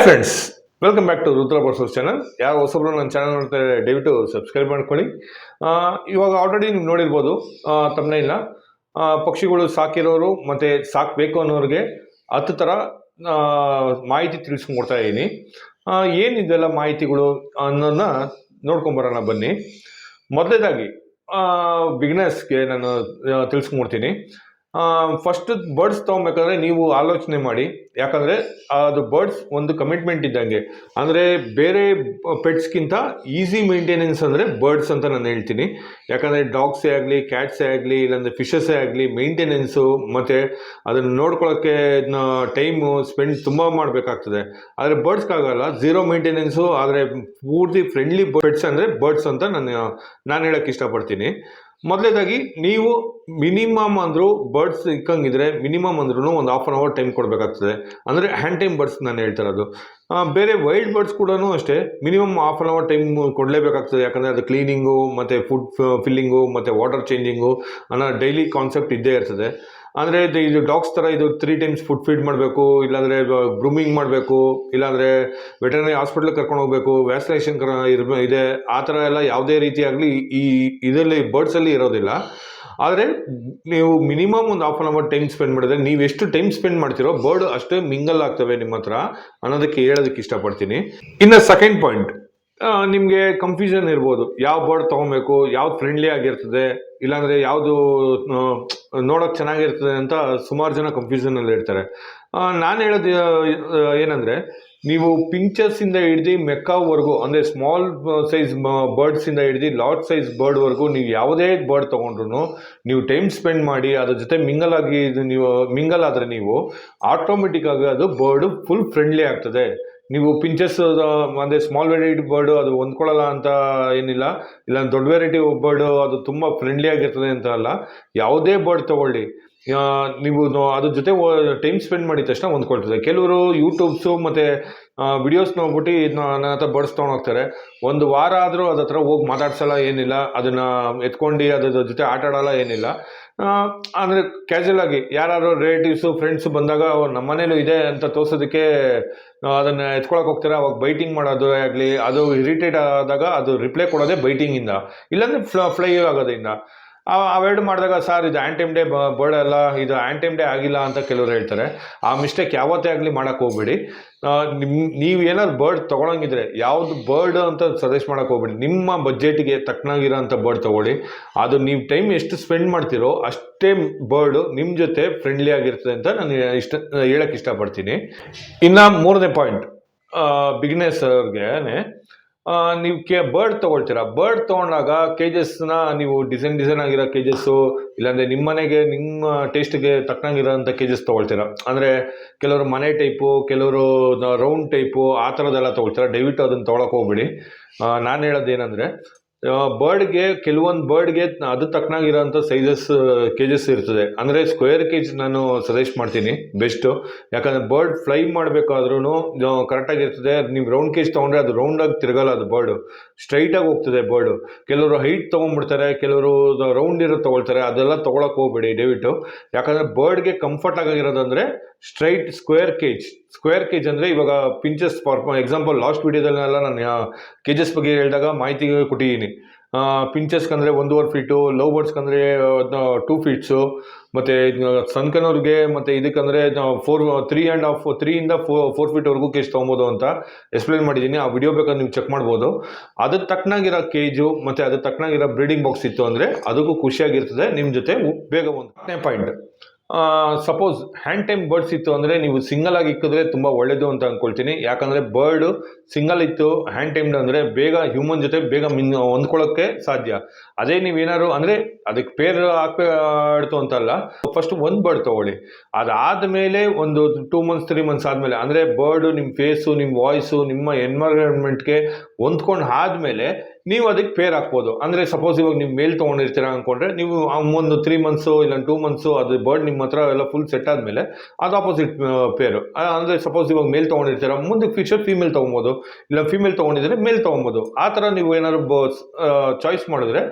Hi friends welcome back to Rudra ಬರ್ಸೋಸ್ channel ಯಾವ ಹೊಸಬ್ರು ನನ್ನ ಚಾನಲ್ ನೋಡ್ತಾರೆ ದಯವಿಟ್ಟು ಸಬ್ಸ್ಕ್ರೈಬ್ ಮಾಡ್ಕೊಳ್ಳಿ. ಇವಾಗ ಆಲ್ರೆಡಿ ನೀವು ನೋಡಿರ್ಬೋದು ತಮ್ಮನೇ ಇಲ್ಲ ಪಕ್ಷಿಗಳು ಸಾಕಿರೋರು ಮತ್ತು ಸಾಕಬೇಕು ಅನ್ನೋರಿಗೆ ಹತ್ತು ಥರ ಮಾಹಿತಿ ತಿಳಿಸ್ಕೊಡ್ತಾ ಇದ್ದೀನಿ ಏನಿದೆಲ್ಲ ಮಾಹಿತಿಗಳು ಅನ್ನೋದನ್ನ ನೋಡ್ಕೊಂಬರೋಣ ಬನ್ನಿ. ಮೊದಲೇದಾಗಿ ಬಿಗ್ನೆಸ್ಗೆ ನಾನು ತಿಳಿಸ್ಕೊಡ್ತೀನಿ ಫಸ್ಟ್ ಬರ್ಡ್ಸ್ ತೊಗೊಬೇಕಾದ್ರೆ ನೀವು ಆಲೋಚನೆ ಮಾಡಿ. ಯಾಕಂದರೆ ಅದು ಬರ್ಡ್ಸ್ ಒಂದು ಕಮಿಟ್ಮೆಂಟ್ ಇದ್ದಂಗೆ. ಅಂದರೆ ಬೇರೆ ಪೆಟ್ಸ್ಗಿಂತ ಈಸಿ ಮೇಂಟೆನೆನ್ಸ್ ಅಂದರೆ ಬರ್ಡ್ಸ್ ಅಂತ ನಾನು ಹೇಳ್ತೀನಿ. ಯಾಕಂದರೆ ಡಾಗ್ಸೇ ಆಗಲಿ ಕ್ಯಾಟ್ಸೇ ಆಗಲಿ, ಇಲ್ಲಾಂದರೆ ಫಿಶಸ್ಸೇ ಆಗಲಿ ಮೇಂಟೆನೆನ್ಸು ಮತ್ತು ಅದನ್ನು ನೋಡ್ಕೊಳ್ಳೋಕ್ಕೆ ಟೈಮು ಸ್ಪೆಂಡ್ ತುಂಬ ಮಾಡಬೇಕಾಗ್ತದೆ. ಆದರೆ ಬರ್ಡ್ಸ್ಗಾಗಲ್ಲ ಝೀರೋ ಮೇಂಟೆನೆನ್ಸು ಆದರೆ ಪೂರ್ತಿ ಫ್ರೆಂಡ್ಲಿ ಬರ್ಡ್ಸ್ ಅಂದರೆ ಬರ್ಡ್ಸ್ ಅಂತ ನಾನು ನಾನು ಹೇಳೋಕ್ಕೆ ಇಷ್ಟಪಡ್ತೀನಿ. ಮೊದಲೇದಾಗಿ ನೀವು ಮಿನಿಮಮ್ ಅಂದರೂ ಬರ್ಡ್ಸ್ ಇಕ್ಕಂಗಿದ್ರೆ ಮಿನಿಮಮ್ ಅಂದ್ರೂ ಒಂದು ಹಾಫ್ ಆನ್ ಅವರ್ ಟೈಮ್ ಕೊಡಬೇಕಾಗ್ತದೆ. ಅಂದರೆ ಹ್ಯಾಂಡ್ ಟೈಮ್ ಬರ್ಡ್ಸ್ ನಾನು ಹೇಳ್ತಿರೋದು ಬೇರೆ ವೈಲ್ಡ್ ಬರ್ಡ್ಸ್ ಕೂಡ ಅಷ್ಟೇ minimum half an hour time ಕೊಡಲೇಬೇಕಾಗ್ತದೆ. ಯಾಕಂದರೆ ಅದು ಕ್ಲೀನಿಂಗು ಮತ್ತು ಫುಡ್ ಫಿಲ್ಲಿಂಗು ಮತ್ತು ವಾಟರ್ ಚೇಂಜಿಂಗು ಅನ್ನೋ ಡೈಲಿ ಕಾನ್ಸೆಪ್ಟ್ ಇದ್ದೇ ಇರ್ತದೆ. ಅಂದರೆ ಇದು ಇದು ಡಾಗ್ಸ್ ಥರ ಇದು ತ್ರೀ ಟೈಮ್ಸ್ ಫುಡ್ ಫೀಡ್ ಮಾಡಬೇಕು, ಇಲ್ಲಾಂದರೆ ಗ್ರೂಮಿಂಗ್ ಮಾಡಬೇಕು, ಇಲ್ಲಾಂದರೆ ವೆಟರ್ನರಿ ಹಾಸ್ಪಿಟ್ಲಿಗೆ ಕರ್ಕೊಂಡು ಹೋಗಬೇಕು ವ್ಯಾಕ್ಸಿನೇಷನ್ ಕರ ಇರ್ ಇದೆ, ಆ ಥರ ಎಲ್ಲ ಯಾವುದೇ ರೀತಿಯಾಗಲಿ ಈ, ಇದರಲ್ಲಿ ಬರ್ಡ್ಸಲ್ಲಿ ಇರೋದಿಲ್ಲ. ಆದರೆ ನೀವು ಮಿನಿಮಮ್ ಒಂದು half an hour time spend ಮಾಡಿದ್ರೆ, ನೀವು ಎಷ್ಟು ಟೈಮ್ ಸ್ಪೆಂಡ್ ಮಾಡ್ತೀರೋ ಬರ್ಡ್ ಅಷ್ಟೇ ಮಿಂಗಲ್ ಆಗ್ತವೆ ನಿಮ್ಮ ಹತ್ರ ಅನ್ನೋದಕ್ಕೆ ಹೇಳೋದಕ್ಕೆ ಇಷ್ಟಪಡ್ತೀನಿ. ಇನ್ನು ಸೆಕೆಂಡ್ ಪಾಯಿಂಟ್ ನಿಮಗೆ ಕನ್ಫ್ಯೂಷನ್ ಇರ್ಬೋದು. ಯಾವ ಬರ್ಡ್ ತೊಗೊಬೇಕು, ಯಾವ್ದು ಫ್ರೆಂಡ್ಲಿ ಆಗಿರ್ತದೆ, ಇಲ್ಲಾಂದರೆ ಯಾವುದು ನೋಡೋಕೆ ಚೆನ್ನಾಗಿರ್ತದೆ ಅಂತ ಸುಮಾರು ಜನ ಕನ್ಫ್ಯೂಷನಲ್ಲಿ ಇರ್ತಾರೆ. ನಾನು ಹೇಳೋದು ಏನಂದರೆ, ನೀವು ಪಿಂಚರ್ಸಿಂದ ಹಿಡ್ದು ಮೆಕ್ಕಾವರೆಗೂ, ಅಂದರೆ ಸ್ಮಾಲ್ ಸೈಜ್ ಬರ್ಡ್ಸಿಂದ ಹಿಡ್ದು ಲಾರ್ಜ್ ಸೈಜ್ ಬರ್ಡ್ವರೆಗೂ ನೀವು ಯಾವುದೇ ಬರ್ಡ್ ತೊಗೊಂಡ್ರು ನೀವು ಟೈಮ್ ಸ್ಪೆಂಡ್ ಮಾಡಿ, ಅದ್ರ ಜೊತೆ ಮಿಂಗಲ್ ಆಗಿ ಇದು ನೀವು ಮಿಂಗಲ್ ಆದರೆ ನೀವು ಆಟೋಮೆಟಿಕ್ ಆಗಿ ಅದು ಬರ್ಡು ಫುಲ್ ಫ್ರೆಂಡ್ಲಿ ಆಗ್ತದೆ. ನೀವು ಪಿಂಚಸ್ ಅಂದರೆ ಸ್ಮಾಲ್ ವೆರೈಟಿ ಬರ್ಡು ಅದು ಹೊಂದ್ಕೊಳ್ಳಲ್ಲ ಅಂತ ಏನಿಲ್ಲ. ಇಲ್ಲ ದೊಡ್ಡ ವೆರೈಟಿ ಬರ್ಡು ಅದು ತುಂಬ ಫ್ರೆಂಡ್ಲಿ ಆಗಿರ್ತದೆ ಅಂತ ಅಲ್ಲ. ಯಾವುದೇ ಬರ್ಡ್ ತಗೊಳ್ಳಿ. ನೀವು ಅದ್ರ ಜೊತೆ ಟೈಮ್ ಸ್ಪೆಂಡ್ ಮಾಡಿದ ತಕ್ಷಣ ಹೊಂದ್ಕೊಳ್ತದೆ. ಕೆಲವರು ಯೂಟ್ಯೂಬ್ಸು ಮತ್ತು ವಿಡಿಯೋಸ್ ನೋಡ್ಬಿಟ್ಟು ಇದನ್ನ ನನ್ನ ಹತ್ರ ಬರ್ಡ್ಸ್ ತೊಗೊಂಡೋಗ್ತಾರೆ ಒಂದು ವಾರ ಆದರೂ ಅದ್ರ ಹತ್ರ ಹೋಗಿ ಮಾತಾಡ್ಸಲ್ಲ ಏನಿಲ್ಲ. ಅದನ್ನು ಎತ್ಕೊಂಡು ಅದ್ರ ಜೊತೆ ಆಟ ಆಡಲ್ಲ ಏನಿಲ್ಲ. ಅಂದರೆ ಕ್ಯಾಶುವಲ್ ಆಗಿ ಯಾರು ರಿಲೇಟಿವ್ಸು ಫ್ರೆಂಡ್ಸು ಬಂದಾಗ "ಓ, ನಮ್ಮ ಮನೇಲೂ ಇದೆ ಅಂತ ತೋರ್ಸೋದಕ್ಕೆ ಅದನ್ನು ಎತ್ಕೊಳಕ್ಕೆ ಹೋಗ್ತೀರ? ಅವಾಗ ಬೈಟಿಂಗ್ ಮಾಡೋದು ಆಗಲಿ ಅದು ಇರಿಟೇಟ್ ಆದಾಗ ಅದು ರಿಪ್ಲೈ ಕೊಡೋದೇ ಬೈಟಿಂಗಿಂದ ಇಲ್ಲಾಂದರೆ ಫ್ಲೈ ಆಗೋದ್ರಿಂದ. ಅವೆರಡು ಮಾಡಿದಾಗ, ಸರ್, ಇದು ಆ್ಯಂಟಿಮ್ ಡೇ ಬರ್ಡ್ ಅಲ್ಲ, ಇದು ಆ್ಯಂಟಿಮ್ ಡೇ ಆಗಿಲ್ಲ ಅಂತ ಕೆಲವರು ಹೇಳ್ತಾರೆ. ಆ ಮಿಸ್ಟೇಕ್ ಯಾವತ್ತೇ ಆಗಲಿ ಮಾಡೋಕ್ಕೆ ಹೋಗ್ಬೇಡಿ. ನಿಮ್ಮ ನೀವು ಏನಾದ್ರು ಬರ್ಡ್ ತೊಗೊಳಂಗಿದ್ರೆ, ಯಾವುದು ಬರ್ಡ್ ಅಂತ ಸಜೆಸ್ಟ್ ಮಾಡೋಕ್ಕೆ ಹೋಗ್ಬೇಡಿ. ನಿಮ್ಮ ಬಜೆಟ್ಗೆ ತಕ್ಕನಾಗಿರೋಂಥ ಬರ್ಡ್ ತೊಗೊಳ್ಳಿ. ಅದು ನೀವು ಟೈಮ್ ಎಷ್ಟು ಸ್ಪೆಂಡ್ ಮಾಡ್ತೀರೋ, ಅಷ್ಟೇ ಬರ್ಡು ನಿಮ್ಮ ಜೊತೆ ಫ್ರೆಂಡ್ಲಿ ಆಗಿರ್ತದೆ ಅಂತ ನಾನು ಇಷ್ಟ ಹೇಳಕ್ಕೆ ಇಷ್ಟಪಡ್ತೀನಿ. ಇನ್ನು ಮೂರನೇ ಪಾಯಿಂಟ್. ಬಿಗ್ನೆಸ್ ಅವ್ರಿಗೆ ನೀವು ಕೆ ಬರ್ಡ್ ತೊಗೊಳ್ತೀರಾ? ಬರ್ಡ್ ತೊಗೊಂಡಾಗ ಕೇಜಸ್ನ ನೀವು ಡಿಸೈನ್ ಡಿಸೈನ್ ಆಗಿರೋ ಕೇಜಸ್ಸು ಇಲ್ಲಾಂದರೆ ನಿಮ್ಮ ಮನೆಗೆ, ನಿಮ್ಮ ಟೇಸ್ಟ್ಗೆ ತಕ್ಕನಾಗಿರೋಂಥ ಕೇಜಸ್ ತೊಗೊಳ್ತೀರಾ? ಅಂದರೆ ಕೆಲವರು ಮನೆ ಟೈಪು ಕೆಲವರು ರೌಂಡ್ ಟೈಪು ಆ ಥರದ್ದೆಲ್ಲ ತೊಗೊಳ್ತೀರಾ? ದಯವಿಟ್ಟು ಅದನ್ನು ತೊಗೊಳಕ್ಕೆ ಹೋಗ್ಬೇಡಿ. ನಾನು ಹೇಳೋದು ಏನಂದರೆ ಬರ್ಡ್ಗೆ ಕೆಲವೊಂದು ಬರ್ಡ್ಗೆ ಅದು ತಕ್ಕನಾಗಿರೋಂಥ ಸೈಜಸ್ ಕೇಜಸ್ ಇರ್ತದೆ. ಅಂದರೆ ಸ್ಕ್ವೇರ್ ಕೇಜ್ ನಾನು ಸಜೆಸ್ಟ್ ಮಾಡ್ತೀನಿ ಬೆಸ್ಟು ಯಾಕಂದರೆ ಬರ್ಡ್ ಫ್ಲೈ ಮಾಡಬೇಕಾದ್ರೂ ಕರೆಕ್ಟಾಗಿರ್ತದೆ ನೀವು ರೌಂಡ್ ಕೇಜ್ ತೊಗೊಂಡ್ರೆ ಅದು ರೌಂಡಾಗಿ ತಿರುಗಲ್ಲ ಅದು ಬರ್ಡು ಸ್ಟ್ರೈಟಾಗಿ ಹೋಗ್ತದೆ ಬರ್ಡು ಕೆಲವರು ಹೈಟ್ ತೊಗೊಂಡ್ಬಿಡ್ತಾರೆ, ಕೆಲವರು ರೌಂಡ್ ಇರೋ ತೊಗೊಳ್ತಾರೆ. ಅದೆಲ್ಲ ತೊಗೊಳಕ್ಕೆ ಹೋಗ್ಬೇಡಿ, ದಯವಿಟ್ಟು. ಯಾಕಂದರೆ ಬರ್ಡ್ಗೆ comfort ಆಗಿರೋದಂದರೆ straight square cage. Square cage ಅಂದರೆ ಇವಾಗ ಪಿಂಚಸ್ ಫಾರ್ ಎಕ್ಸಾಂಪಲ್ ಲಾಸ್ಟ್ ವೀಡಿಯೋದಲ್ಲೆಲ್ಲ ನಾನು ಕೇಜಸ್ ಬಗ್ಗೆ ಹೇಳಿದಾಗ ಮಾಹಿತಿ ಕೊಟ್ಟಿದ್ದೀನಿ. ಪಿಂಚಸ್ಗಂದರೆ ಒಂದೂವರೆ ಫೀಟು, ಲವ್ ಬರ್ಡ್ಸ್ಗಂದರೆ ಟೂ ಫೀಟ್ಸು, ಮತ್ತು ಸನ್ಕನವ್ರಿಗೆ ಮತ್ತು ಇದಕ್ಕಂದರೆ ಫೋರ್, ತ್ರೀ ಆ್ಯಂಡ್ ಹಾಫ್ ತ್ರೀಯಿಂದ ಫೋ, ಫೋರ್ ಫೀಟ್ವರೆಗೂ ಕೇಜ್ ತೊಗೊಬೋದು ಅಂತ ಎಕ್ಸ್ಪ್ಲೇನ್ ಮಾಡಿದ್ದೀನಿ. ಆ ವಿಡಿಯೋ ಬೇಕಾದ್ರೆ ನೀವು ಚೆಕ್ ಮಾಡ್ಬೋದು. ಅದಕ್ಕೆ ತಕ್ಕನಾಗಿರೋ ಕೇಜು, ಮತ್ತು ಅದಕ್ಕೆ ತಕ್ಕನಾಗಿರೋ ಬ್ರೀಡಿಂಗ್ ಬಾಕ್ಸ್ ಇತ್ತು ಅಂದರೆ ಅದಕ್ಕೂ ಖುಷಿಯಾಗಿರ್ತದೆ. ನಿಮ್ಮ ಜೊತೆ ಬೇಗ ಒಂದು ಹತ್ತನೇ point. Suppose hand time birds ಇತ್ತು ಅಂದರೆ ನೀವು ಸಿಂಗಲ್ ಆಗಿ ಇಕ್ಕಿದ್ರೆ ತುಂಬ ಒಳ್ಳೇದು ಅಂತ ಅಂದ್ಕೊಳ್ತೀನಿ ಯಾಕಂದರೆ ಬರ್ಡು ಸಿಂಗಲ್ ಇತ್ತು ಹ್ಯಾಂಡ್ ಟೈಮ್ಡ್ ಅಂದರೆ ಬೇಗ ಹ್ಯೂಮನ್ ಜೊತೆ ಬೇಗ ಮಿನ್ ಹೊಂದ್ಕೊಳ್ಳೋಕ್ಕೆ ಸಾಧ್ಯ. ಅದೇ ನೀವೇನಾದ್ರು ಅಂದರೆ ಅದಕ್ಕೆ ಪೇರ್ ಹಾಕ್ಬಿಡ್ತು ಅಂತಲ್ಲ ಫಸ್ಟ್ ಒಂದು ಬರ್ಡ್ ತೊಗೊಳ್ಳಿ. ಅದಾದಮೇಲೆ ಒಂದು ಟೂ ಮಂತ್ಸ್ ತ್ರೀ ಮಂತ್ಸ್ ಆದಮೇಲೆ, ಅಂದರೆ ಬರ್ಡು ನಿಮ್ಮ ಫೇಸು ನಿಮ್ಮ ವಾಯ್ಸು ನಿಮ್ಮ ಎನ್ವೈರನ್ಮೆಂಟ್ಗೆ ಹೊಂದ್ಕೊಂಡು ಆದಮೇಲೆ ನೀವು ಅದಕ್ಕೆ ಪೇರ್ ಹಾಕ್ಬೋದು ಅಂದರೆ ಸಪೋಸ್ ಇವಾಗ ನೀವು ಮೇಲ್ ತೊಗೊಂಡಿರ್ತೀರ ಅಂದ್ಕೊಂಡ್ರೆ ನೀವು ಒಂದು ತ್ರೀ ಮಂತ್ಸು ಇಲ್ಲ ಟೂ ಮಂತ್ಸು ಅದು ಬರ್ಡ್ ನಿಮ್ಮ ಹತ್ರ ಎಲ್ಲ ಫುಲ್ ಸೆಟ್ ಆದಮೇಲೆ ಅದು ಆಪೋಸಿಟ್ ಪೇರು ಅಂದರೆ ಸಪೋಸ್ ಇವಾಗ ಮೇಲ್ ತೊಗೊಂಡಿರ್ತೀರ, ಮುಂದೆ ಫ್ಯೂಚರ್ ಫೀಮೇಲ್ ತೊಗೊಬೋದು. ಇಲ್ಲ ಫೀಮೇಲ್ ತೊಗೊಂಡಿದ್ರೆ ಮೇಲ್ ತೊಗೊಬೋದು. ಆ ಥರ ನೀವು ಏನಾದ್ರು ಚಾಯ್ಸ್ ಮಾಡಿದ್ರೆ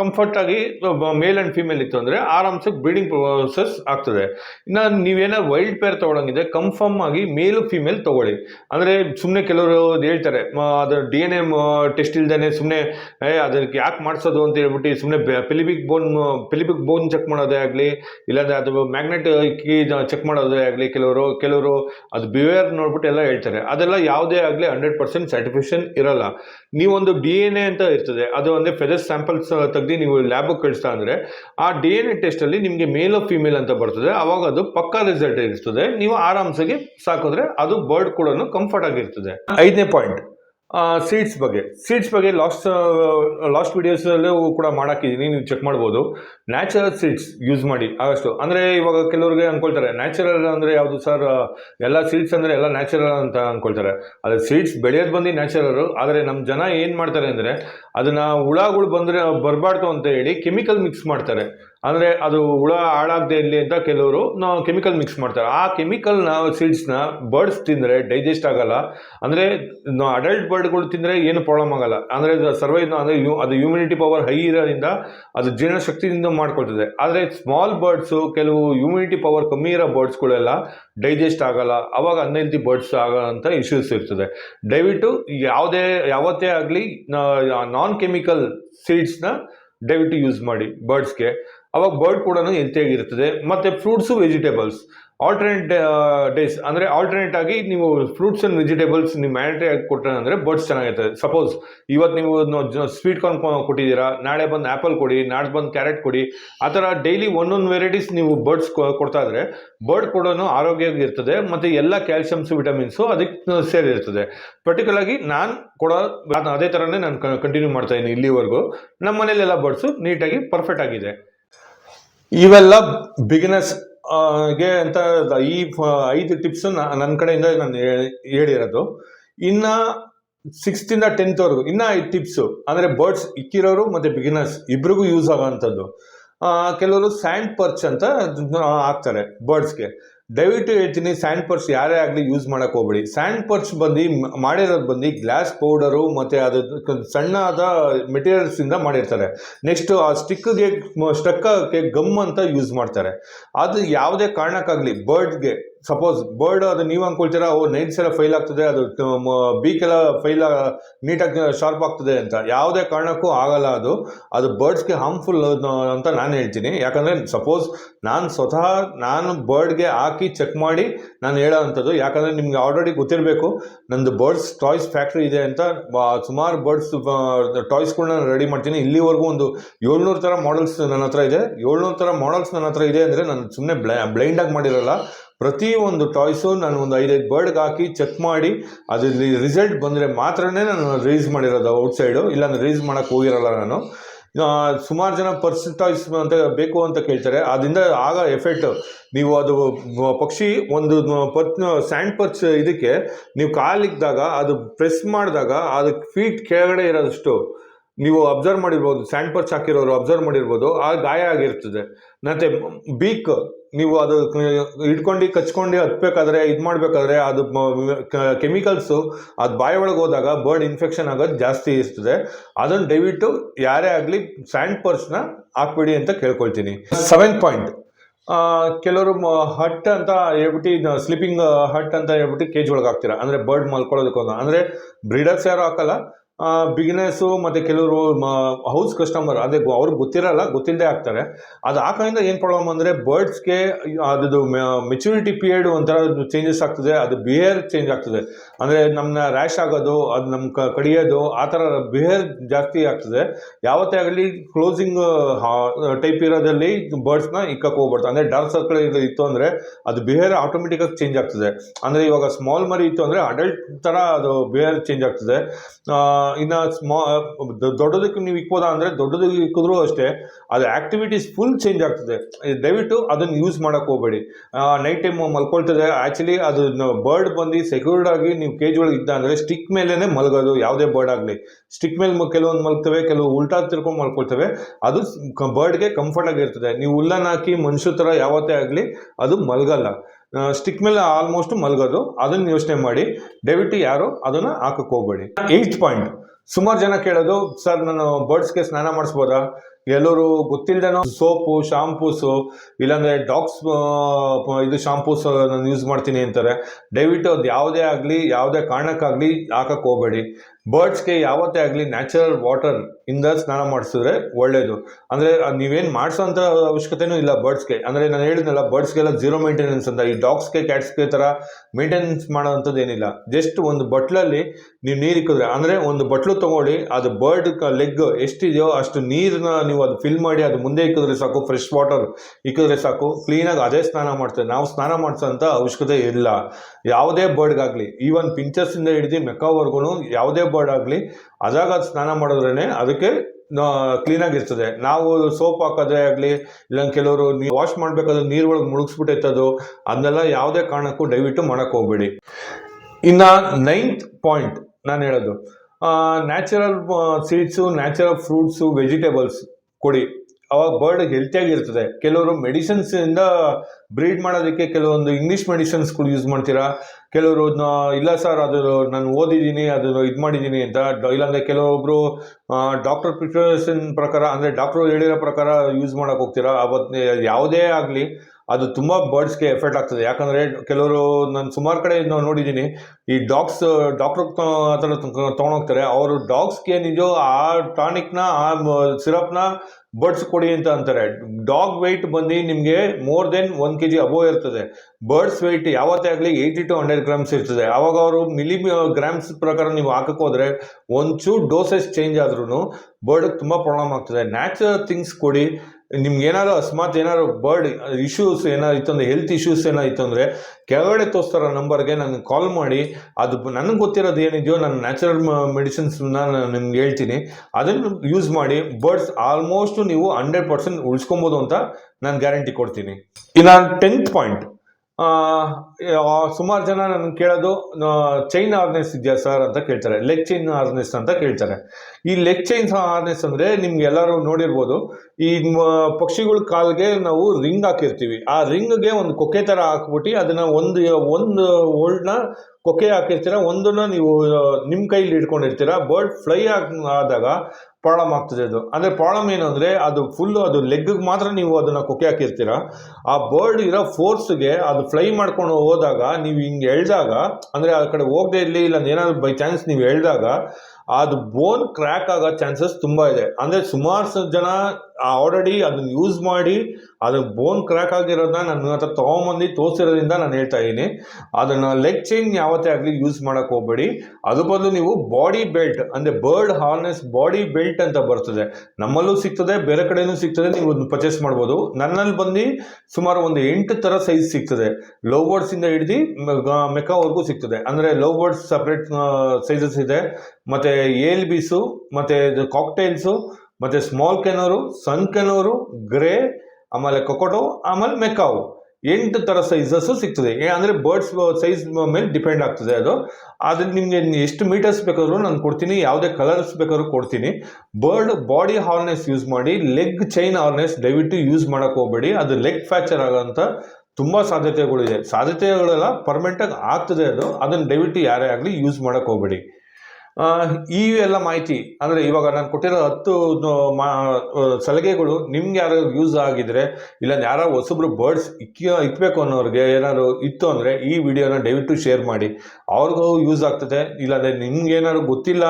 ಕಂಫರ್ಟ್ ಆಗಿ ಮೇಲ್ ಅಂಡ್ ಫಿಮೇಲ್ ಇತ್ತು ಅಂದ್ರೆ ಆರಾಮ್ಸೆ ಬ್ರೀಡಿಂಗ್ ಪ್ರೋಸೆಸ್ ಆಗ್ತದೆ. ಇನ್ನು ನೀವೇನಾದ್ರು ವೈಲ್ಡ್ ಪೇರ್ ತಗೊಳಂಗಿದೆ ಕನ್ಫರ್ಮ್ ಆಗಿ ಮೇಲ್ ಫಿಮೇಲ್ ತಗೊಳ್ಳಿ. ಅಂದ್ರೆ ಸುಮ್ಮನೆ ಕೆಲವರು ಹೇಳ್ತಾರೆ ಅದು ಡಿ ಎನ್ ಎ ಟೆಸ್ಟ್ ಇಲ್ದೇ ಸುಮ್ಮನೆ ಅದಕ್ಕೆ ಯಾಕೆ ಮಾಡಿಸೋದು ಅಂತ ಹೇಳ್ಬಿಟ್ಟು ಸುಮ್ಮನೆ pelvic bone pelvic bone check ಮಾಡೋದೇ ಆಗಲಿ, ಇಲ್ಲಾಂದರೆ ಅದು ಮ್ಯಾಗ್ನೆಟ್ ಕೀ ಚೆಕ್ ಮಾಡೋದೇ ಆಗಲಿ ಕೆಲವರು ಕೆಲವರು ಅದು ಬಿಹೇವಿಯರ್ ನೋಡ್ಬಿಟ್ಟು ಎಲ್ಲ ಹೇಳ್ತಾರೆ. ಅದೆಲ್ಲ ಯಾವುದೇ ಆಗಲಿ ಹಂಡ್ರೆಡ್ ಪರ್ಸೆಂಟ್ ಸರ್ಟಿಫಿಕೇಶನ್ ಇರಲ್ಲ. ನೀವೊಂದು ಡಿ ಎನ್ ಎ ಅಂತ ಇರ್ತದೆ, ಅದು ಅಂದರೆ ಫೆದರ್ ಸ್ಯಾಂಪಲ್ಸ್ ತೆಗ್ದು ನೀವು ಲ್ಯಾಬಿಗೆ ಕಳಿಸ್ತಾ ಅಂದರೆ ಆ ಡಿ ಎನ್ ಎ ಟೆಸ್ಟಲ್ಲಿ ನಿಮಗೆ ಮೇಲ್ ಫಿಮೇಲ್ ಅಂತ ಬರ್ತದೆ. ಅವಾಗ ಅದು ಪಕ್ಕಾ ರಿಸಲ್ಟ್ ಇರ್ತದೆ. ನೀವು ಆರಾಮ್ಸಾಗಿ ಸಾಕಿದ್ರೆ ಅದು ಬರ್ಡ್ ಕೂಡ ಕಂಫರ್ಟ್ ಆಗಿರ್ತದೆ ಐದನೇ ಪಾಯಿಂಟ್ ಸೀಡ್ಸ್ ಬಗ್ಗೆ. ಸೀಡ್ಸ್ ಬಗ್ಗೆ ಲಾಸ್ಟ್ ಲಾಸ್ಟ್ ವಿಡಿಯೋಸಲ್ಲೂ ಕೂಡ ಮಾಡಾಕಿದ್ದೀನಿ ನೀವು ಚೆಕ್ ಮಾಡ್ಬೋದು. ನ್ಯಾಚುರಲ್ ಸೀಡ್ಸ್ ಯೂಸ್ ಮಾಡಿ, ಆಗಷ್ಟು. ಅಂದರೆ ಇವಾಗ ಕೆಲವ್ರಿಗೆ ಅನ್ಕೊಳ್ತಾರೆ ನ್ಯಾಚುರಲ್ ಅಂದರೆ ಯಾವುದು ಸರ್ ಎಲ್ಲ ಸೀಡ್ಸ್ ಅಂದರೆ ಎಲ್ಲ ನ್ಯಾಚುರಲ್ ಅಂತ ಅನ್ಕೊಳ್ತಾರೆ. ಆದರೆ ಸೀಡ್ಸ್ ಬೆಳೆಯೋದು ಬಂದು ನ್ಯಾಚುರಲ್ ಆದರೆ ನಮ್ಮ ಜನ ಏನು ಮಾಡ್ತಾರೆ ಅಂದರೆ, ಅದನ್ನು ಹುಳಗಳು ಬಂದರೆ ಬರಬಾರ್ದು ಅಂತ ಹೇಳಿ ಕೆಮಿಕಲ್ ಮಿಕ್ಸ್ ಮಾಡ್ತಾರೆ. ಅಂದರೆ ಅದು ಹುಳ ಹಾಳಾಗದೆ ಇರಲಿ ಅಂತ ಕೆಲವರು ನಾವು ಕೆಮಿಕಲ್ ಮಿಕ್ಸ್ ಮಾಡ್ತಾರೆ. ಆ ಕೆಮಿಕಲ್ನ ಸೀಡ್ಸ್ನ ಬರ್ಡ್ಸ್ ತಿಂದರೆ ಡೈಜೆಸ್ಟ್ ಆಗಲ್ಲ. ಅಂದರೆ ಅಡಲ್ಟ್ ಬರ್ಡ್ಗಳು ತಿಂದರೆ ಏನು ಪ್ರಾಬ್ಲಮ್ ಆಗಲ್ಲ. ಅಂದರೆ ಸರ್ವೈವ್ ಅಂದರೆ ಯು ಅದು ಇಮ್ಯುನಿಟಿ ಪವರ್ ಹೈ ಇರೋದ್ರಿಂದ ಅದು ಜೀರ್ಣಶಕ್ತಿಯಿಂದ ಮಾಡ್ಕೊಳ್ತದೆ. ಆದರೆ ಸ್ಮಾಲ್ ಬರ್ಡ್ಸು ಕೆಲವು ಇಮ್ಯುನಿಟಿ ಪವರ್ ಕಮ್ಮಿ ಇರೋ ಬರ್ಡ್ಸ್ಗಳೆಲ್ಲ ಡೈಜೆಸ್ಟ್ ಆಗಲ್ಲ. ಅವಾಗ ಅನ್ಹೆಲ್ತಿ ಬರ್ಡ್ಸ್ ಆಗೋಂಥ ಇಶ್ಯೂಸ್ ಇರ್ತದೆ. ದಯವಿಟ್ಟು ಯಾವುದೇ, ಯಾವತ್ತೇ ಆಗಲಿ ನಾನ್ ಕೆಮಿಕಲ್ ಸೀಡ್ಸ್ನ ದಯವಿಟ್ಟು ಯೂಸ್ ಮಾಡಿ ಬರ್ಡ್ಸ್ಗೆ ಅವಾಗ ಬರ್ಡ್ ಕೂಡ ಹೆಲ್ತಿಯಾಗಿರ್ತದೆ ಮತ್ತು ಫ್ರೂಟ್ಸು ವೆಜಿಟೇಬಲ್ಸ್ ಆಲ್ಟರ್ನೇಟ್ ಡೇಸ್ ಅಂದರೆ ಆಲ್ಟರ್ನೇಟ್ ಆಗಿ ನೀವು ಫ್ರೂಟ್ಸ್ ಆ್ಯಂಡ್ ವೆಜಿಟೇಬಲ್ಸ್ ನೀವು ಮ್ಯಾಂಡೇಟರಿ ಆಗಿ ಕೊಟ್ಟರೆ ಅಂದರೆ ಬರ್ಡ್ಸ್ ಚೆನ್ನಾಗಿರ್ತದೆ. ಸಪೋಸ್ ಇವತ್ತು ನೀವು ಸ್ವೀಟ್ ಕಾರ್ನ್ ಕೊಟ್ಟಿದ್ದೀರಾ, ನಾಳೆ ಬಂದು ಆ್ಯಪಲ್ ಕೊಡಿ ನಾಳೆ ಬಂದು ಕ್ಯಾರೆಟ್ ಕೊಡಿ, ಆ ಥರ ಡೈಲಿ ಒಂದೊಂದು ವೆರೈಟೀಸ್ ನೀವು ಬರ್ಡ್ಸ್ ಕೊಡ್ತಾ ಇದ್ರೆ ಬರ್ಡ್ ಕೂಡ ಆರೋಗ್ಯವಾಗಿರ್ತದೆ ಮತ್ತು ಎಲ್ಲ ಕ್ಯಾಲ್ಸಿಯಮ್ಸ್ ವಿಟಮಿನ್ಸು ಅದಕ್ಕೆ ಸೇರಿರ್ತದೆ. ಪರ್ಟಿಕ್ಯುಲರ್ ಆಗಿ ನಾನು ಕೂಡ ಅದೇ ಥರನೇ ನಾನು ಕಂಟಿನ್ಯೂ ಮಾಡ್ತಾ ಇದ್ದೀನಿ ಇಲ್ಲಿವರೆಗೂ. ನಮ್ಮ ಮನೇಲೆಲ್ಲ ಬರ್ಡ್ಸು ನೀಟಾಗಿ ಪರ್ಫೆಕ್ಟ್ ಆಗಿದೆ. ಇವೆಲ್ಲ ಬಿಗಿನರ್ಸ್ಗೆ ಅಂತ ಈ ಐದು ಟಿಪ್ಸ್ ನನ್ನ ಕಡೆಯಿಂದ ನಾನು ಹೇಳಿರೋದು. ಇನ್ನ ಸಿಕ್ಸ್ತ್ ಇಂದ ಟೆಂತ್ ವರೆಗೂ, ಇನ್ನ ಐದು ಟಿಪ್ಸ್ ಅಂದ್ರೆ ಬರ್ಡ್ಸ್ ಇಕ್ಕಿರೋರು ಮತ್ತೆ ಬಿಗಿನರ್ಸ್ ಇಬ್ರಿಗೂ ಯೂಸ್ ಆಗೋವಂಥದ್ದು ಕೆಲವರು ಸ್ಯಾಂಡ್ ಪರ್ಚ್ ಅಂತ ಹಾಕ್ತಾರೆ ಬರ್ಡ್ಸ್ಗೆ ದಯವಿಟ್ಟು ಹೇಳ್ತೀನಿ, ಸ್ಯಾಂಡ್ ಪರ್ಸ್ ಯಾರೇ ಆಗಲಿ ಯೂಸ್ ಮಾಡೋಕ್ಕೆ ಹೋಗ್ಬೇಡಿ. ಸ್ಯಾಂಡ್ ಪರ್ಸ್ ಬಂದು ಮಾಡಿರೋದು ಬಂದು ಗ್ಲಾಸ್ ಪೌಡರು ಮತ್ತು ಅದು ಸಣ್ಣದ ಮೆಟೀರಿಯಲ್ಸಿಂದ ಮಾಡಿರ್ತಾರೆ. ನೆಕ್ಸ್ಟು ಆ ಸ್ಟಿಕ್ಗೆ ಸ್ಟಕ್ಕಕ್ಕೆ ಗಮ್ ಅಂತ ಯೂಸ್ ಮಾಡ್ತಾರೆ. ಅದು ಯಾವುದೇ ಕಾರಣಕ್ಕಾಗಲಿ ಬರ್ಡ್ಗೆ ಸಪೋಸ್ ಬರ್ಡ್ ಅದು ನೀವು ಅನ್ಕೊಳ್ತೀರಾ, ಓ ನೈನ್ಸ್ ಎಲ್ಲ ಫೈಲ್ ಆಗ್ತದೆ, ಅದು ಬೀಕ್ ಎಲ್ಲ ಫೈಲ್ ನೀಟಾಗಿ ಶಾರ್ಪ್ ಆಗ್ತದೆ ಅಂತ. ಯಾವುದೇ ಕಾರಣಕ್ಕೂ ಆಗಲ್ಲ ಅದು. ಅದು ಬರ್ಡ್ಸ್ಗೆ ಹಾರ್ಮ್ಫುಲ್ ಅಂತ ನಾನು ಹೇಳ್ತೀನಿ. ಯಾಕಂದರೆ ಸಪೋಸ್ ನಾನು ಸ್ವತಃ, ನಾನು ಬರ್ಡ್ಗೆ ಹಾಕಿ ಚೆಕ್ ಮಾಡಿ ನಾನು ಹೇಳೋ ಅಂಥದ್ದು. ಯಾಕಂದರೆ, ನಿಮ್ಗೆ ಆಲ್ರೆಡಿ ಗೊತ್ತಿರಬೇಕು, ನಂದು ಬರ್ಡ್ಸ್ ಟಾಯ್ಸ್ ಫ್ಯಾಕ್ಟ್ರಿ ಇದೆ ಅಂತ ಸುಮಾರು ಬರ್ಡ್ಸ್ ಟಾಯ್ಸ್ಗಳನ್ನ ರೆಡಿ ಮಾಡ್ತೀನಿ. ಇಲ್ಲಿವರೆಗೂ ಒಂದು ಏಳ್ನೂರು ಥರ ಮಾಡಲ್ಸ್ ನನ್ನ ಹತ್ರ ಇದೆ. ಏಳ್ನೂರು ಥರ ಮಾಡಲ್ಸ್ ನನ್ನ ಹತ್ರ ಇದೆ ಅಂದರೆ, ನಾನು ಸುಮ್ಮನೆ ಬ್ಲೈಂಡಾಗಿ ಮಾಡಿರಲ್ಲ. ಪ್ರತಿ ಒಂದು ಟಾಯ್ಸು ನಾನು ಒಂದು ಐದೈದು ಬರ್ಡ್ಗೆ ಹಾಕಿ ಚೆಕ್ ಮಾಡಿ, ಅದರಲ್ಲಿ ರಿಸಲ್ಟ್ ಬಂದರೆ ಮಾತ್ರನೇ ನಾನು ರಿಲೀಸ್ ಮಾಡಿರೋದು ಔಟ್ಸೈಡು, ಇಲ್ಲಾಂದ್ರೆ ರಿಲೀಸ್ ಮಾಡೋಕ್ಕೆ ಹೋಗಿರಲ್ಲ ನಾನು. ಸುಮಾರು ಜನ ಪರ್ಸ್ ಟಾಯ್ಸ್ ಅಂತ ಬೇಕು ಅಂತ ಕೇಳ್ತಾರೆ. ಅದರಿಂದ ಆಗ ಎಫೆಕ್ಟ್, ನೀವು ಅದು ಪಕ್ಷಿ ಒಂದು ಪತ್ ಸ್ಯಾಂಡ್ ಪರ್ಚ್ ಇದಕ್ಕೆ, ನೀವು ಕಾಲಿಕ್ಕಿದಾಗ ಅದು ಪ್ರೆಸ್ ಮಾಡಿದಾಗ ಅದಕ್ಕೆ ಫೀಟ್ ಕೆಳಗಡೆ ಇರೋದಷ್ಟು, ನೀವು ಅಬ್ಸರ್ವ್ ಮಾಡಿರ್ಬೋದು, ಸ್ಯಾಂಡ್ ಪರ್ಚ್ ಹಾಕಿರೋರು ಅಬ್ಸರ್ವ್ ಮಾಡಿರ್ಬೋದು, ಆ ಗಾಯ ಆಗಿರ್ತದೆ. ಮತ್ತು ಬೀಕ್ ನೀವು ಅದು ಇಟ್ಕೊಂಡು ಕಚ್ಕೊಂಡು ಹತ್ಬೇಕಾದ್ರೆ, ಇದು ಮಾಡಬೇಕಾದ್ರೆ ಅದು ಕೆಮಿಕಲ್ಸು ಅದು ಬಾಯಿ ಒಳಗೆ ಹೋದಾಗ ಬರ್ಡ್ ಇನ್ಫೆಕ್ಷನ್ ಆಗೋದು ಜಾಸ್ತಿ ಇರ್ತದೆ. ಅದನ್ನು ದಯವಿಟ್ಟು ಯಾರೇ ಆಗಲಿ ಸ್ಯಾಂಡ್ ಪರ್ಸ್ನ ಹಾಕ್ಬಿಡಿ ಅಂತ ಕೇಳ್ಕೊಳ್ತೀನಿ. Seven point. ಕೆಲವರು ಹಟ್ ಅಂತ ಹೇಳ್ಬಿಟ್ಟು ಸ್ಲೀಪಿಂಗ್ ಹಟ್ ಅಂತ ಹೇಳ್ಬಿಟ್ಟು ಕೇಜ್ ಒಳಗೆ ಹಾಕ್ತೀರಾ? ಅಂದರೆ ಬರ್ಡ್ ಮಲ್ಕೊಳ್ಳೋದಕ್ಕೊಂದು. ಅಂದರೆ ಬ್ರೀಡರ್ಸ್ ಯಾರು ಹಾಕಲ್ಲ ಬಿಗಿನರ್ಸು ಮತ್ತು ಕೆಲವರು ಹೌಸ್ ಕಸ್ಟಮರ್ ಅದೇ ಅವ್ರಿಗೆ ಗೊತ್ತಿರಲ್ಲ ಗೊತ್ತಿಲ್ಲದೆ ಆಗ್ತಾರೆ. ಅದು ಹಾಕೋದ್ರಿಂದ ಏನು ಪ್ರಾಬ್ಲಮ್ ಅಂದರೆ ಬರ್ಡ್ಸ್ಗೆ ಅದು ಮೆಚುರಿಟಿ ಪೀರಿಯಡ್ ಒಂಥರ ಚೇಂಜಸ್ ಆಗ್ತದೆ ಅದು ಬಿಹೇರ್ ಚೇಂಜ್ ಆಗ್ತದೆ. ಅಂದರೆ ನಮ್ಮನ್ನ ರ್ಯಾಶ್ ಆಗೋದು ಅದು ನಮ್ಮ ಕಡಿಯೋದು ಆ ಥರ ಬಿಹೇರ್ ಜಾಸ್ತಿ ಆಗ್ತದೆ. ಯಾವತ್ತೇ ಆಗಲಿ ಕ್ಲೋಸಿಂಗ್ ಟೈಪ್ ಇರೋದಲ್ಲಿ ಬರ್ಡ್ಸ್ನ ಇಕ್ಕಕ್ಕೆ ಹೋಗ್ಬಾರ್ದು. ಅಂದರೆ ಡಾರ್ಕ್ ಸರ್ಕಲ್ ಇತ್ತು ಅಂದರೆ ಅದು ಬಿಹೇರ್ ಆಟೋಮೆಟಿಕಾಗಿ ಚೇಂಜ್ ಆಗ್ತದೆ. ಅಂದರೆ ಇವಾಗ ಸ್ಮಾಲ್ ಮರಿ ಇತ್ತು ಅಂದರೆ ಅಡಲ್ಟ್ ಥರ ಅದು ಬಿಹೇರ್ ಚೇಂಜ್ ಆಗ್ತದೆ. ಆ, ಇನ್ನು ಸ್ಮಾ ದೊಡ್ಡದಕ್ಕೆ ನೀವು ಇಕ್ಬೋದಾ ಅಂದರೆ ದೊಡ್ಡದಕ್ಕೆ ಇಕ್ಕಿದ್ರು ಅಷ್ಟೇ, ಅದು ಆಕ್ಟಿವಿಟೀಸ್ ಫುಲ್ ಚೇಂಜ್ ಆಗ್ತದೆ. ದಯವಿಟ್ಟು ಅದನ್ನು ಯೂಸ್ ಮಾಡೋಕೆ ಹೋಗಬೇಡಿ. ನೈಟ್ ಟೈಮ್ ಮಲ್ಕೊಳ್ತದೆ. ಆ್ಯಕ್ಚುಲಿ ಅದು ಬರ್ಡ್ ಬಂದು ಸೆಕ್ಯೂರ್ಡ್ ಆಗಿ ನೀವು ಕೇಜ್ ಒಳಗೆ ಇದ್ದ ಅಂದರೆ ಸ್ಟಿಕ್ ಮೇಲೇ ಮಲಗೋದು, ಯಾವುದೇ ಬರ್ಡ್ ಆಗಲಿ. ಸ್ಟಿಕ್ ಮೇಲೆ ಕೆಲವೊಂದು ಮಲಗ್ತವೆ, ಕೆಲವು ಉಲ್ಟಾ ತಿರ್ಕೊಂಡು ಮಲ್ಕೊಳ್ತವೆ. ಅದು ಬರ್ಡ್ಗೆ ಕಂಫರ್ಟ್ ಆಗಿರ್ತದೆ ನೀವು ಉಲ್ಲನ್ ಹಾಕಿ ಮನುಷ್ಯ ಥರ ಯಾವತ್ತೇ ಆಗಲಿ ಅದು ಮಲಗಲ್ಲ. ಸ್ಟಿಕ್ ಮೇಲೆ ಆಲ್ಮೋಸ್ಟ್ ಮಲಗೋದು. ಅದನ್ನು ಯೋಚನೆ ಮಾಡಿ. ದಯವಿಟ್ಟು ಯಾರು ಅದನ್ನು ಹಾಕಕ್ಕೆ ಹೋಗಬೇಡಿ. ಏಯ್ತ್ ಪಾಯಿಂಟ್ ಸುಮಾರು ಜನ ಕೇಳೋದು, ಸರ್, ನಾನು ಬರ್ಡ್ಸ್ಗೆ ಸ್ನಾನ ಮಾಡಿಸ್ಬೋದಾ? ಎಲ್ಲರೂ ಗೊತ್ತಿಲ್ಲದೇನೋ ಸೋಪು ಶಾಂಪೂಸು ಇಲ್ಲಾಂದ್ರೆ ಡಾಗ್ಸ್ ಇದು ಶಾಂಪೂಸ್ ನಾನು ಯೂಸ್ ಮಾಡ್ತೀನಿ ಅಂತಾರೆ. ದಯವಿಟ್ಟು ಅದು ಯಾವುದೇ ಆಗಲಿ, ಯಾವುದೇ ಕಾರಣಕ್ಕಾಗಲಿ ಹಾಕಕ್ಕೆ ಹೋಗಬೇಡಿ. ಬರ್ಡ್ಸ್ಗೆ ಯಾವತ್ತೇ ಆಗಲಿ ನ್ಯಾಚುರಲ್ ವಾಟರ್ ಇಂದ ಸ್ನಾನ ಮಾಡಿಸಿದ್ರೆ ಒಳ್ಳೇದು. ಅಂದರೆ ನೀವೇನು ಮಾಡಿಸೋಂಥ ಅವಶ್ಯಕತೆನೂ ಇಲ್ಲ ಬರ್ಡ್ಸ್ಗೆ ಅಂದರೆ ನಾನು ಹೇಳಿದ್ನಲ್ಲ ಬರ್ಡ್ಸ್ಗೆಲ್ಲ ಜೀರೋ ಮೇಂಟೆನೆನ್ಸ್ ಅಂತ. ಈ ಡಾಗ್ಸ್ಗೆ ಕ್ಯಾಟ್ಸ್ಗೆ ಥರ ಮೇಂಟೆನೆನ್ಸ್ ಮಾಡೋವಂಥದ್ದು ಏನಿಲ್ಲ. ಜಸ್ಟ್ ಒಂದು ಬಟ್ಲಲ್ಲಿ ನೀವು ನೀರು ಇಕ್ಕಿದ್ರೆ, ಅಂದರೆ ಒಂದು ಬಟ್ಲು ತೊಗೊಳ್ಳಿ, ಅದು ಬರ್ಡ್ ಲೆಗ್ ಎಷ್ಟಿದೆಯೋ ಅಷ್ಟು ನೀರನ್ನ ನೀವು ಅದು ಫಿಲ್ ಮಾಡಿ ಅದು ಮುಂದೆ ಇಕ್ಕಿದ್ರೆ ಸಾಕು ಫ್ರೆಶ್ ವಾಟರ್ ಇಕ್ಕಿದ್ರೆ ಸಾಕು ಕ್ಲೀನಾಗಿ ಅದೇ ಸ್ನಾನ ಮಾಡ್ತೇವೆ ನಾವು ಸ್ನಾನ ಮಾಡಿಸೋಂಥ ಅವಶ್ಯಕತೆ ಇಲ್ಲ. ಯಾವುದೇ ಬರ್ಡ್ಗಾಗಲಿ ಈವನ್ ಪಿಂಚರ್ಸಿಂದ ಹಿಡಿದು ಮೆಕ್ಕಾವರೆಗೂ ಯಾವುದೇ ಬರ್ಡ್ ಆಗಲಿ ಅದಾಗ ಅದು ಸ್ನಾನ ಮಾಡಿದ್ರೇ ಅದಕ್ಕೆ ಕ್ಲೀನಾಗಿರ್ತದೆ ನಾವು ಸೋಪ್ ಹಾಕೋದೇ ಆಗಲಿ ಇಲ್ಲ ಕೆಲವರು ವಾಶ್ ಮಾಡಬೇಕಾದ್ರೆ ನೀರು ಒಳಗೆ ಮುಳುಗಿಸ್ಬಿಟ್ಟೈತದು ಅದನ್ನೆಲ್ಲ ಯಾವುದೇ ಕಾರಣಕ್ಕೂ ದಯವಿಟ್ಟು ಮಾಡಕ್ಕೆ ಹೋಗ್ಬೇಡಿ. ಇನ್ನು ನೈನ್ತ್ ಪಾಯಿಂಟ್ ನಾನು ಹೇಳೋದು. Natural seeds natural fruits vegetables ಕೊಡಿ. ಅವಾಗ ಬರ್ಡ್ ಹೆಲ್ತಿಯಾಗಿರ್ತದೆ ಕೆಲವರು ಮೆಡಿಸಿನ್ಸಿಂದ ಬ್ರೀಡ್ ಮಾಡೋದಕ್ಕೆ ಕೆಲವೊಂದು ಇಂಗ್ಲೀಷ್ ಮೆಡಿಸಿನ್ಸ್ಗಳು ಯೂಸ್ ಮಾಡ್ತೀರಾ? ಕೆಲವರು ಇಲ್ಲ ಸರ್, ಅದು ನಾನು ಓದಿದ್ದೀನಿ ಅದನ್ನು ಇದು ಮಾಡಿದ್ದೀನಿ ಅಂತ ಇಲ್ಲಾಂದರೆ ಕೆಲವೊಬ್ಬರು ಡಾಕ್ಟರ್ ಪ್ರಿಪರೇಷನ್ ಪ್ರಕಾರ, ಅಂದರೆ ಡಾಕ್ಟ್ರು ಹೇಳಿರೋ ಪ್ರಕಾರ ಯೂಸ್ ಮಾಡೋಕೆ ಹೋಗ್ತೀರಾ? ಅವತ್ತು ಯಾವುದೇ ಆಗಲಿ, ಅದು ತುಂಬ ಬರ್ಡ್ಸ್ಗೆ ಎಫೆಕ್ಟ್ ಆಗ್ತದೆ. ಯಾಕಂದರೆ ಕೆಲವರು, ನಾನು ಸುಮಾರು ಕಡೆ ನಾವು ನೋಡಿದ್ದೀನಿ, ಈ ಡಾಗ್ಸ್ ಡಾಕ್ಟ್ರ್ ಆ ಥರ ತೊಗೊಂಡೋಗ್ತಾರೆ ಅವರು ಡಾಗ್ಸ್ಗೆ ನಿಜ ಆ ಟಾನಿಕ್ನ ಆ ಸಿರಪ್ನ ಬರ್ಡ್ಸ್ ಕೊಡಿ ಅಂತ ಅಂತಾರೆ. ಡಾಗ್ ವೆಯ್ಟ್ ಬಂದು ನಿಮಗೆ more than one K G above ಇರ್ತದೆ. ಬರ್ಡ್ಸ್ ವೆಯ್ಟ್ ಯಾವತ್ತೇ ಆಗಲಿ ಏಯ್ಟಿ ಟು ಹಂಡ್ರೆಡ್ ಗ್ರಾಮ್ಸ್ ಇರ್ತದೆ. ಆವಾಗ ಅವರು ಮಿಲಿ ಗ್ರಾಮ್ಸ್ ಪ್ರಕಾರ ನೀವು ಹಾಕಕ್ಕೆ ಒಂಚೂರು ಡೋಸೇಜ್ ಚೇಂಜ್ ಆದ್ರೂ ಬರ್ಡ್ಗೆ ತುಂಬ ಪ್ರಾಬ್ಲಮ್ ಆಗ್ತದೆ. ನ್ಯಾಚುರಲ್ ಥಿಂಗ್ಸ್ ಕೊಡಿ. ನಿಮ್ಗೆ ಏನಾದ್ರು ಅಸ್ಮಾತ್ ಏನಾದ್ರು ಬರ್ಡ್ ಇಶ್ಯೂಸ್ ಏನಾದ್ರು ಇತ್ತು ಅಂದರೆ ಹೆಲ್ತ್ ಇಶ್ಯೂಸ್ ಏನಾದ್ರು ಇತ್ತು ಕೆಳಗಡೆ ತೋರಿಸ್ತಾರ ನಂಬರ್ಗೆ ನನಗೆ ಕಾಲ್ ಮಾಡಿ. ಅದು ನನಗೆ ಗೊತ್ತಿರೋದು ಏನಿದೆಯೋ ನಾನು ನ್ಯಾಚುರಲ್ ಮೆಡಿಸಿನ್ಸ್ನ ನಾನು ನಿಮ್ಗೆ ಹೇಳ್ತೀನಿ. ಅದನ್ನು ಯೂಸ್ ಮಾಡಿ ಬರ್ಡ್ಸ್ ಆಲ್ಮೋಸ್ಟ್ ನೀವು ಹಂಡ್ರೆಡ್ ಪರ್ಸೆಂಟ್ ಉಳಿಸ್ಕೊಬೋದು ಅಂತ ನಾನು ಗ್ಯಾರಂಟಿ ಕೊಡ್ತೀನಿ. ಇನ್ನು ಟೆಂತ್ ಪಾಯಿಂಟ್ ಸುಮಾರು ಜನ ನನ್ನ ಕೇಳೋದು ಚೈನ್ ಆರ್ನೆಸ್ ಇದೆಯಾ ಸರ್ ಅಂತ ಕೇಳ್ತಾರೆ. ಲೆಗ್ ಚೈನ್ ಆರ್ನೆಸ್ ಅಂತ ಕೇಳ್ತಾರೆ. ಈ ಲೆಗ್ ಚೈನ್ ಹಾರ್ನೆಸ್ ಅಂದರೆ ನಿಮ್ಗೆ ಎಲ್ಲರೂ ನೋಡಿರ್ಬೋದು, ಈ ಪಕ್ಷಿಗಳ ಕಾಲ್ಗೆ ನಾವು ರಿಂಗ್ ಹಾಕಿರ್ತೀವಿ. ಆ ರಿಂಗ್ಗೆ ಒಂದು ಕೊಕ್ಕೆ ಥರ ಹಾಕ್ಬಿಟ್ಟು ಅದನ್ನ ಒಂದು ಒಂದು ಓಲ್ಡ್ನ ಕೊಕ್ಕೆ ಹಾಕಿರ್ತೀರ, ಒಂದನ್ನ ನೀವು ನಿಮ್ಮ ಕೈಲಿ ಇಟ್ಕೊಂಡಿರ್ತೀರ. ಬರ್ಡ್ ಫ್ಲೈ ಆದಾಗ ಪ್ರಾಬ್ಲಮ್ ಆಗ್ತದೆ ಅದು. ಅಂದರೆ ಪ್ರಾಬ್ಲಮ್ ಏನು ಅಂದರೆ ಅದು ಫುಲ್ಲು ಅದು ಲೆಗ್ಗೆ ಮಾತ್ರ ನೀವು ಅದನ್ನು ಕೊಕ್ಕೆ ಹಾಕಿರ್ತೀರ. ಆ ಬರ್ಡ್ ಇರೋ ಫೋರ್ಸ್ಗೆ ಅದು ಫ್ಲೈ ಮಾಡ್ಕೊಂಡು ಹೋದಾಗ, ನೀವು ಹಿಂಗೆ ಎಳ್ದಾಗ, ಅಂದರೆ ಆ ಕಡೆ ಹೋಗದೆ ಇರಲಿ ಇಲ್ಲ ಏನಾದ್ರು ಬೈ ಚಾನ್ಸ್ ನೀವು ಎಳ್ದಾಗ ಅದು ಬೋನ್ ಕ್ರ್ಯಾಕ್ ಆಗೋ ಚಾನ್ಸಸ್ ತುಂಬ ಇದೆ. ಅಂದರೆ ಸುಮಾರು ಜನ ಆಲ್ರೆಡಿ ಅದನ್ನ ಯೂಸ್ ಮಾಡಿ ಅದು ಬೋನ್ ಕ್ರ್ಯಾಕ್ ಆಗಿರೋದನ್ನ ನನ್ನ ಹತ್ರ ತೊಗೊಂಬಂದು ತೋರಿಸಿರೋದ್ರಿಂದ ನಾನು ಹೇಳ್ತಾ ಇದ್ದೀನಿ ಅದನ್ನು ಲೆಗ್ ಚೈನ್ ಯಾವತ್ತೇ ಆಗಲಿ ಯೂಸ್ ಮಾಡೋಕ್ಕೆ ಹೋಗಬೇಡಿ. ಅದು ಬದಲು ನೀವು ಬಾಡಿ ಬೆಲ್ಟ್ ಅಂದರೆ ಬರ್ಡ್ ಹಾರ್ನೆಸ್ ಬಾಡಿ ಬೆಲ್ಟ್ ಅಂತ ಬರ್ತದೆ. ನಮ್ಮಲ್ಲೂ ಸಿಗ್ತದೆ, ಬೇರೆ ಕಡೆಯೂ ಸಿಗ್ತದೆ, ನೀವು ಅದನ್ನು ಪರ್ಚೇಸ್ ಮಾಡ್ಬೋದು. ನನ್ನಲ್ಲಿ ಬಂದು ಸುಮಾರು ಒಂದು ಎಂಟು ಥರ ಸೈಜ್ ಸಿಗ್ತದೆ. ಲೋ ಬರ್ಡ್ಸಿಂದ ಹಿಡಿದು ಮೆಕಾವರೆಗೂ ಸಿಗ್ತದೆ. ಅಂದರೆ ಲವ್ ಬರ್ಡ್ಸ್ ಸಪ್ರೇಟ್ ಸೈಜಸ್ ಇದೆ. ಮತ್ತು ಏಲ್ ಬೀಸು ಮತ್ತು ಕಾಕ್ಟೈಲ್ಸು ಮತ್ತು small conures sun conures grey ಆಮೇಲೆ ಕೊಕೊಟೋ, ಆಮೇಲೆ ಮೆಕಾವು ಎಂಟು ಥರ ಸೈಜಸ್ ಸಿಗ್ತದೆ. ಅಂದ್ರೆ ಬರ್ಡ್ಸ್ ಸೈಜ್ ಮೇಲೆ ಡಿಪೆಂಡ್ ಆಗ್ತದೆ ಅದು. ಆದರೆ ನಿಮಗೆ ಎಷ್ಟು ಮೀಟರ್ಸ್ ಬೇಕಾದರೂ ನಾನು ಕೊಡ್ತೀನಿ, ಯಾವುದೇ ಕಲರ್ಸ್ ಬೇಕಾದ್ರೂ ಕೊಡ್ತೀನಿ. ಬರ್ಡ್ ಬಾಡಿ ಹಾರ್ನೆಸ್ ಯೂಸ್ ಮಾಡಿ ಲೆಗ್ ಚೈನ್ ಹಾರ್ನೆಸ್ ದಯವಿಟ್ಟು ಯೂಸ್ ಮಾಡೋಕೆ ಹೋಗಬೇಡಿ. ಅದು ಲೆಗ್ ಫ್ಯಾಕ್ಚರ್ ಆಗೋಂಥ ತುಂಬ ಸಾಧ್ಯತೆಗಳಿದೆ ಸಾಧ್ಯತೆಗಳೆಲ್ಲ ಪರ್ಮನೆಂಟಾಗಿ ಆಗ್ತದೆ ಅದು. ಅದನ್ನು ದಯವಿಟ್ಟು ಯಾರೇ ಆಗಲಿ ಯೂಸ್ ಮಾಡೋಕೆ ಹೋಗಬೇಡಿ. ಈ ಎಲ್ಲ ಮಾಹಿತಿ, ಅಂದರೆ ಇವಾಗ ನಾನು ಕೊಟ್ಟಿರೋ ಹತ್ತು ಮಾ ಸಲಹೆಗಳು ನಿಮ್ಗೆ ಯಾರು ಯೂಸ್ ಆಗಿದ್ರೆ, ಇಲ್ಲ ಯಾರೋ ಹೊಸಬ್ರು ಬರ್ಡ್ಸ್ ಇಕ್ಕಿ ಇಕ್ಕಬೇಕು ಅನ್ನೋರಿಗೆ ಏನಾದ್ರು ಇತ್ತು ಅಂದರೆ ಈ ವಿಡಿಯೋನ ದಯವಿಟ್ಟು ಶೇರ್ ಮಾಡಿ. ಅವ್ರಿಗೂ ಯೂಸ್ ಆಗ್ತದೆ, ಇಲ್ಲಾಂದರೆ ನಿಮ್ಗೆ ಏನಾದ್ರು ಗೊತ್ತಿಲ್ಲ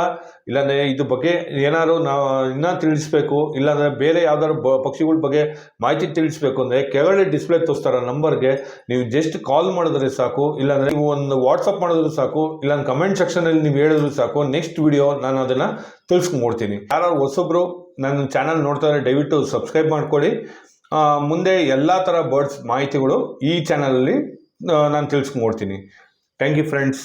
ಇಲ್ಲಾಂದರೆ ಇದ್ರ ಬಗ್ಗೆ ಏನಾದ್ರು ನಾವು ಇನ್ನೂ ತಿಳಿಸ್ಬೇಕು, ಇಲ್ಲಾಂದರೆ ಬೇರೆ ಯಾವ್ದಾದ್ರು ಬ, ಪಕ್ಷಿಗಳ ಬಗ್ಗೆ ಮಾಹಿತಿ ತಿಳಿಸ್ಬೇಕು ಅಂದರೆ ಕೆಳಗಡೆ ಡಿಸ್ಪ್ಲೇ ತೋರಿಸ್ತಾರ ನಂಬರ್ಗೆ ನೀವು ಜಸ್ಟ್ ಕಾಲ್ ಮಾಡಿದ್ರೆ ಸಾಕು, ಇಲ್ಲಾಂದರೆ ನೀವು ಒಂದು ವಾಟ್ಸಪ್ ಮಾಡಿದ್ರೆ ಸಾಕು, ಇಲ್ಲಾಂದ್ರೆ ಕಮೆಂಟ್ ಸೆಕ್ಷನಲ್ಲಿ ನೀವು ಹೇಳಿದ್ರು ಸಾಕು ನೆಕ್ಸ್ಟ್ ವಿಡಿಯೋ ನಾನು ಅದನ್ನು ತಿಳಿಸ್ಕೊಂಡ್ಬಿಡ್ತೀನಿ. ಯಾರು ಹೊಸೊಬ್ರು ನನ್ನ ಚಾನಲ್ ನೋಡ್ತಾ ಇದ್ರೆ ದಯವಿಟ್ಟು ಸಬ್ಸ್ಕ್ರೈಬ್ ಮಾಡ್ಕೊಳ್ಳಿ. ಮುಂದೆ ಎಲ್ಲ ಥರ ಬರ್ಡ್ಸ್ ಮಾಹಿತಿಗಳು ಈ ಚಾನಲಲ್ಲಿ ನಾನು ತಿಳಿಸ್ಕೊಂಡ್ಬಿಡ್ತೀನಿ. Thank you friends